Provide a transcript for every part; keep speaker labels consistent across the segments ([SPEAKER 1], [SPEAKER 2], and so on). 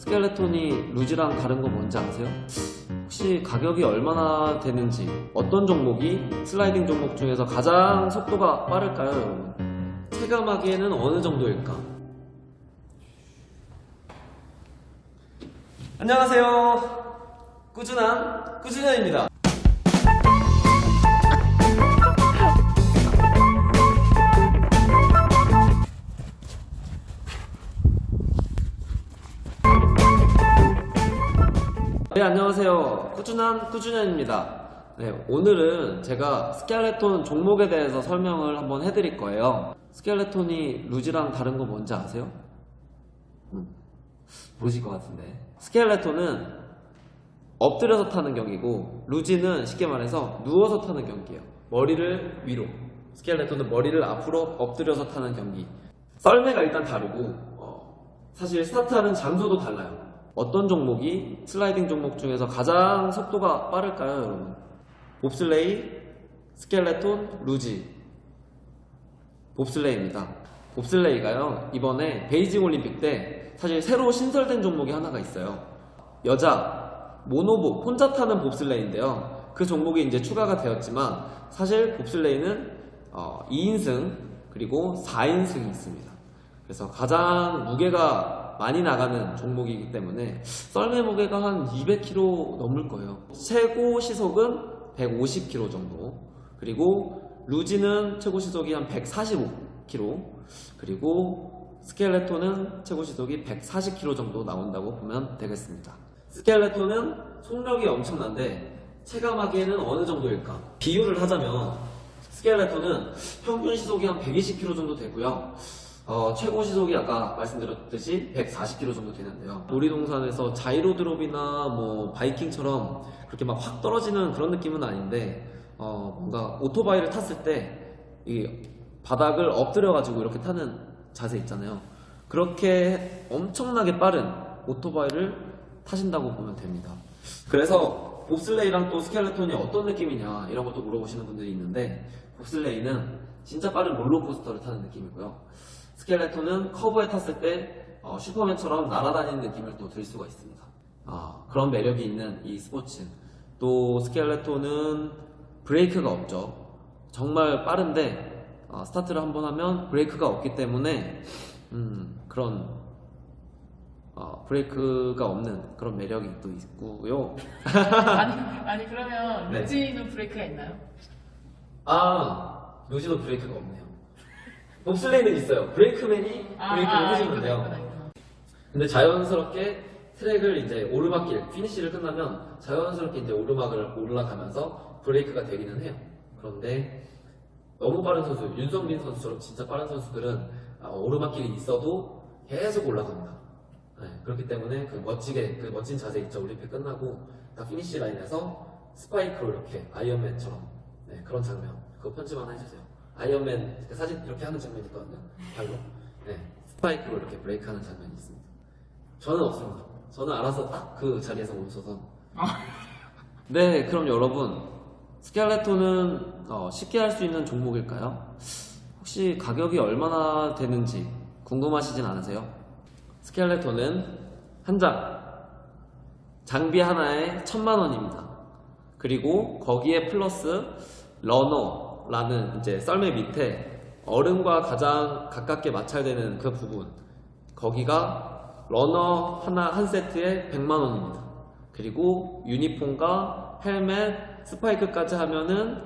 [SPEAKER 1] 스켈레톤이 루지랑 다른 거 뭔지 아세요? 혹시 가격이 얼마나 되는지 어떤 종목이 슬라이딩 종목 중에서 가장 속도가 빠를까요 여러분? 체감하기에는 어느 정도일까? 안녕하세요 꾸준한 꾸준현입니다 네, 안녕하세요. 꾸준한 꾸준현입니다. 네, 오늘은 제가 스켈레톤 종목에 대해서 설명을 한번 해드릴 거예요. 스켈레톤이 루지랑 다른 거 뭔지 아세요? 음, 모르실 것 같은데. 스켈레톤은 엎드려서 타는 경기고, 루지는 쉽게 말해서 누워서 타는 경기예요. 머리를 위로. 스켈레톤은 머리를 앞으로 엎드려서 타는 경기. 썰매가 일단 다르고, 어, 사실 스타트하는 장소도 달라요. 어떤 종목이 슬라이딩 종목 중에서 가장 속도가 빠를까요, 여러분? 봅슬레이, 스켈레톤, 루지. 봅슬레이입니다. 봅슬레이가요, 이번에 베이징 올림픽 때 사실 새로 신설된 종목이 하나가 있어요. 여자, 모노복, 혼자 타는 봅슬레이인데요. 그 종목이 이제 추가가 되었지만 사실 봅슬레이는 어, 2인승 그리고 4인승이 있습니다. 그래서 가장 무게가 많이 나가는 종목이기 때문에 썰매 무게가 한 200kg 넘을 거예요. 최고 시속은 150kg 정도. 그리고 루지는 최고 시속이 한 145kg. 그리고 스켈레톤은 최고 시속이 140km 정도 나온다고 보면 되겠습니다. 스켈레톤은 속력이 엄청난데 체감하기에는 어느 정도일까? 비유를 하자면 스켈레톤은 평균 시속이 한 120km 정도 되고요. 어, 최고 시속이 아까 말씀드렸듯이 140km 정도 되는데요. 놀이동산에서 자이로 드롭이나 뭐 바이킹처럼 그렇게 막 확 떨어지는 그런 느낌은 아닌데 어, 뭔가 오토바이를 탔을 때 이 바닥을 엎드려 가지고 이렇게 타는 자세 있잖아요. 그렇게 엄청나게 빠른 오토바이를 타신다고 보면 됩니다. 그래서 봅슬레이랑 또 스켈레톤이 어떤 느낌이냐 이런 것도 물어보시는 분들이 있는데 봅슬레이는 진짜 빠른 롤러코스터를 타는 느낌이고요. 스켈레톤은 커브에 탔을 때 어, 슈퍼맨처럼 날아다니는 느낌을 또 들 수가 있습니다. 아, 그런 매력이 있는 이 스포츠. 또 스켈레톤은 브레이크가 없죠. 정말 빠른데 어, 스타트를 한번 하면 브레이크가 없기 때문에 음, 그런 어, 브레이크가 없는 그런 매력이 또 있고요.
[SPEAKER 2] 아니, 아니 그러면
[SPEAKER 1] 네.
[SPEAKER 2] 루지는 브레이크가 있나요?
[SPEAKER 1] 아, 루지도 브레이크가 없네요. 봅슬레이는 있어요. 브레이크맨이
[SPEAKER 2] 아,
[SPEAKER 1] 브레이크를
[SPEAKER 2] 아,
[SPEAKER 1] 해주는데요.
[SPEAKER 2] 있구나, 있구나, 있구나.
[SPEAKER 1] 근데 자연스럽게 트랙을 이제 오르막길 피니시를 끝나면 자연스럽게 이제 오르막을 올라가면서 브레이크가 되기는 해요. 그런데 너무 빠른 선수, 윤성빈 선수처럼 진짜 빠른 선수들은 아, 오르막길이 있어도 계속 올라갑니다. 네, 그렇기 때문에 그 멋지게 그 멋진 자세 있죠. 올림픽 끝나고 딱 피니시 라인에서 스파이크로 이렇게 아이언맨처럼 네, 그런 장면 그거 편집 하나 해주세요. 아이언맨 그 사진 이렇게 하는 장면이 있거든요. 발로 네, 스파이크로 이렇게 브레이크 하는 장면이 있습니다. 저는 없습니다. 저는 알아서 딱 그 자리에서 멈춰서. 네, 그럼 여러분, 스켈레톤은 어, 쉽게 할 수 있는 종목일까요? 혹시 가격이 얼마나 되는지 궁금하시진 않으세요? 스켈레톤은 한 장, 장비 하나에 천만 원입니다. 그리고 거기에 플러스 러너 라는 이제 썰매 밑에 얼음과 가장 가깝게 마찰되는 그 부분 거기가 러너 하나 한 세트에 100만 원입니다. 그리고 유니폼과 헬멧, 스파이크까지 하면은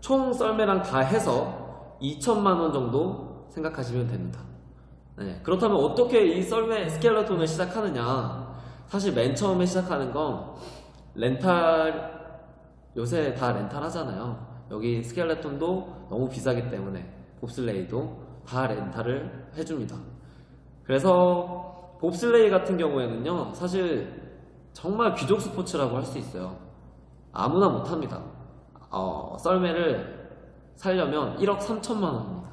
[SPEAKER 1] 총 썰매랑 다 해서 2천만 원 정도 생각하시면 됩니다. 네, 그렇다면 어떻게 이 썰매 스켈레톤을 시작하느냐? 사실 맨 처음에 시작하는 건 렌탈 요새 다 렌탈 하잖아요. 여기 스켈레톤도 너무 비싸기 때문에 봅슬레이도 다 렌탈을 해줍니다. 그래서 봅슬레이 같은 경우에는요, 사실 정말 귀족 스포츠라고 할 수 있어요. 아무나 못합니다. 어, 썰매를 살려면 1억 3천만 원입니다.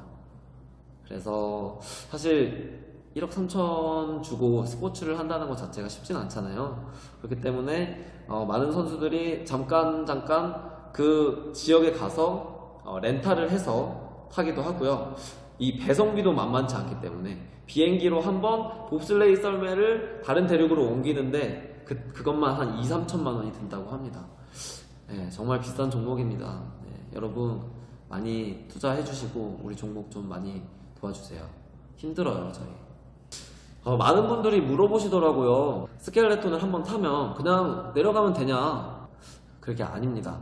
[SPEAKER 1] 그래서 사실 1억 3천 주고 스포츠를 한다는 것 자체가 쉽진 않잖아요. 그렇기 때문에 어, 많은 선수들이 잠깐 잠깐 그 지역에 가서 어, 렌탈을 해서 타기도 하고요. 이 배송비도 만만치 않기 때문에 비행기로 한번 봅슬레이 썰매를 다른 대륙으로 옮기는데 그, 그것만 한 2, 3천만 원이 든다고 합니다. 네, 정말 비싼 종목입니다. 네, 여러분 많이 투자해 주시고 우리 종목 좀 많이 도와주세요. 힘들어요, 저희. 어, 많은 분들이 물어보시더라고요. 스켈레톤을 한번 타면 그냥 내려가면 되냐? 그게 아닙니다.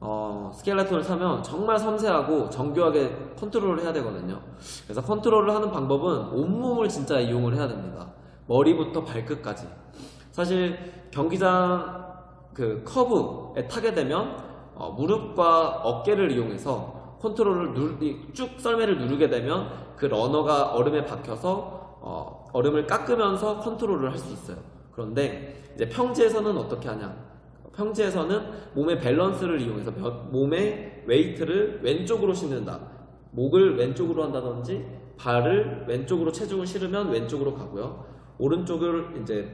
[SPEAKER 1] 어, 스켈레톤을 타면 정말 섬세하고 정교하게 컨트롤을 해야 되거든요. 그래서 컨트롤을 하는 방법은 온몸을 진짜 이용을 해야 됩니다. 머리부터 발끝까지. 사실 경기장 그 커브에 타게 되면 어, 무릎과 어깨를 이용해서 컨트롤을 누, 이쭉 썰매를 누르게 되면 그 러너가 얼음에 박혀서 어, 얼음을 깎으면서 컨트롤을 할 수 있어요. 그런데 이제 평지에서는 어떻게 하냐? 평지에서는 몸의 밸런스를 이용해서 며- 몸의 웨이트를 왼쪽으로 싣는다. 목을 왼쪽으로 한다든지 발을 왼쪽으로 체중을 실으면 왼쪽으로 가고요. 오른쪽을 이제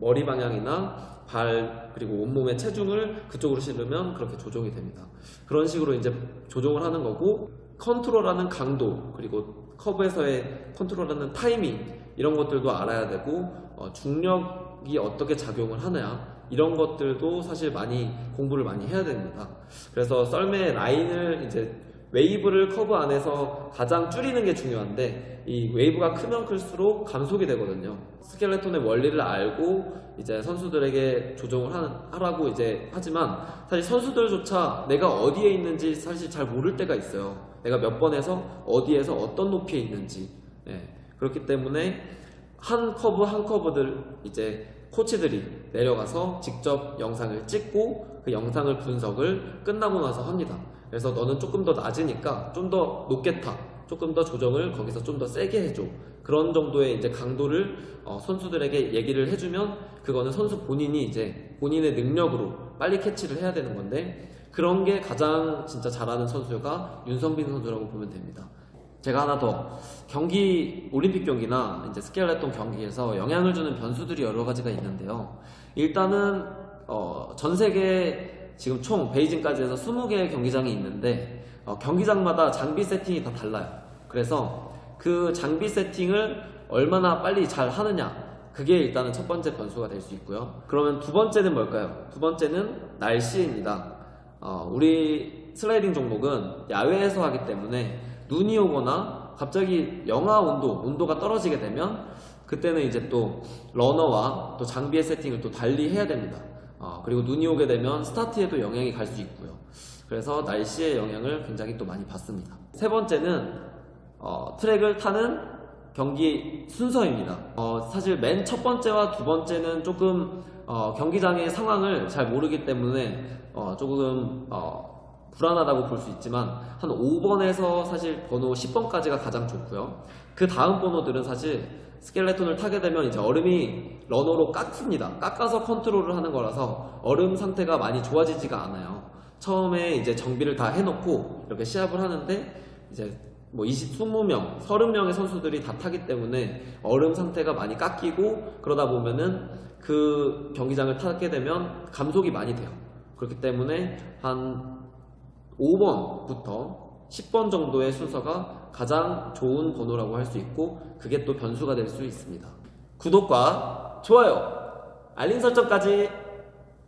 [SPEAKER 1] 머리 방향이나 발 그리고 온몸의 체중을 그쪽으로 실으면 그렇게 조정이 됩니다. 그런 식으로 이제 조정을 하는 거고 컨트롤하는 강도 그리고 커브에서의 컨트롤하는 타이밍 이런 것들도 알아야 되고 어, 중력이 어떻게 작용을 하냐 이런 것들도 사실 많이 공부를 많이 해야 됩니다. 그래서 썰매 라인을 이제 웨이브를 커브 안에서 가장 줄이는 게 중요한데 이 웨이브가 크면 클수록 감속이 되거든요. 스켈레톤의 원리를 알고 이제 선수들에게 조정을 하라고 이제 하지만 사실 선수들조차 내가 어디에 있는지 사실 잘 모를 때가 있어요. 내가 몇 번에서 어디에서 어떤 높이에 있는지. 예. 그렇기 때문에 한 커브 한 커브들 이제 코치들이 내려가서 직접 영상을 찍고 그 영상을 분석을 끝나고 나서 합니다. 그래서 너는 조금 더 낮으니까 좀 더 높게 타. 조금 더 조정을 거기서 좀 더 세게 해줘. 그런 정도의 이제 강도를 어, 선수들에게 얘기를 해주면 그거는 선수 본인이 이제 본인의 능력으로 빨리 캐치를 해야 되는 건데 그런 게 가장 진짜 잘하는 선수가 윤성빈 선수라고 보면 됩니다. 제가 하나 더 경기 올림픽 경기나 이제 스켈레톤 경기에서 영향을 주는 변수들이 여러 가지가 있는데요. 일단은 어, 전 세계 지금 총 베이징까지 해서 20개의 경기장이 있는데 어, 경기장마다 장비 세팅이 다 달라요. 그래서 그 장비 세팅을 얼마나 빨리 잘 하느냐 그게 일단은 첫 번째 변수가 될 수 있고요. 그러면 두 번째는 뭘까요? 두 번째는 날씨입니다. 어, 우리 슬라이딩 종목은 야외에서 하기 때문에 눈이 오거나 갑자기 영하 온도, 온도가 떨어지게 되면 그때는 이제 또 러너와 또 장비의 세팅을 또 달리 해야 됩니다. 어, 그리고 눈이 오게 되면 스타트에도 영향이 갈 수 있고요. 그래서 날씨의 영향을 굉장히 또 많이 받습니다. 세 번째는 어, 트랙을 타는 경기 순서입니다. 어, 사실 맨 첫 번째와 두 번째는 조금 어, 경기장의 상황을 잘 모르기 때문에 어, 조금 어, 불안하다고 볼 수 있지만 한 5번에서 사실 번호 10번까지가 가장 좋고요. 그 다음 번호들은 사실 스켈레톤을 타게 되면 이제 얼음이 러너로 깎습니다. 깎아서 컨트롤을 하는 거라서 얼음 상태가 많이 좋아지지가 않아요. 처음에 이제 정비를 다 해놓고 이렇게 시합을 하는데 이제 뭐 20, 20명, 30명의 선수들이 다 타기 때문에 얼음 상태가 많이 깎이고 그러다 보면은 그 경기장을 타게 되면 감속이 많이 돼요. 그렇기 때문에 한 5번부터 10번 정도의 순서가 가장 좋은 번호라고 할 수 있고 그게 또 변수가 될 수 있습니다. 구독과 좋아요, 알림 설정까지